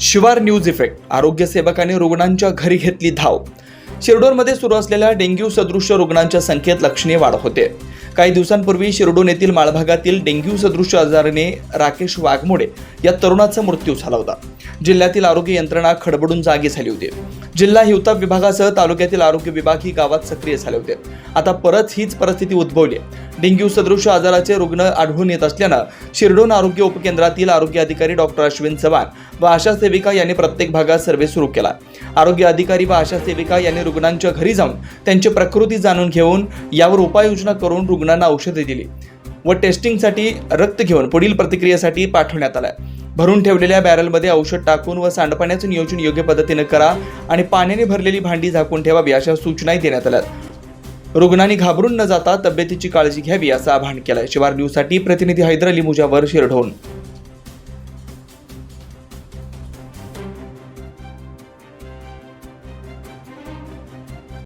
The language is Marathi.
शिवार न्यूज इफेक्ट. आरोग्य सेवकाने रुग्णांच्या घरी घेतली धाव. शिरडोरमध्ये सुरू असलेल्या डेंग्यू सदृश्य रुग्णांच्या संख्येत लक्षणीय वाढ होते. काही दिवसांपूर्वी शिरडोन येथील माळभागातील डेंग्यू सदृश्य आजाराने राकेश वाघमोडे या तरुणाचा मृत्यू झाला होता. जिल्ह्यातील आरोग्य यंत्रणा खडबडून जागी झाली होती. जिल्हा हिवताप विभागासह तालुक्यातील आरोग्य विभाग ही गावात सक्रिय झाले होते. आता परत हीच परिस्थिती उद्भवली आहे. डेंग्यू सदृश्य आजाराचे रुग्ण आढळून येत असल्यानं शिरडोन आरोग्य उपकेंद्रातील आरोग्य अधिकारी डॉक्टर अश्विन चव्हाण व आशा सेविका यांनी प्रत्येक भागात सर्व्हे सुरू केला. आरोग्य अधिकारी व आशा सेविका यांनी रुग्णांच्या घरी जाऊन त्यांची प्रकृती जाणून घेऊन यावर उपाययोजना करून रुग्ण रुग्णांना औषधे दिली व टेस्टिंगसाठी रक्त घेऊन पुढील प्रतिक्रियेसाठी पाठवण्यात आलाय. भरून ठेवलेल्या बॅरलमध्ये औषध टाकून व सांडपाण्याचं नियोजन योग्य पद्धतीनं करा आणि पाण्याने भरलेली भांडी झाकून ठेवावी अशा सूचनाही देण्यात आल्या रुग्णांनी घाबरून न जाता तब्येतीची काळजी घ्यावी असं आवाहन केलंय. शिवार न्यूजसाठी प्रतिनिधी हैदर अली मुजावर शिरढोण.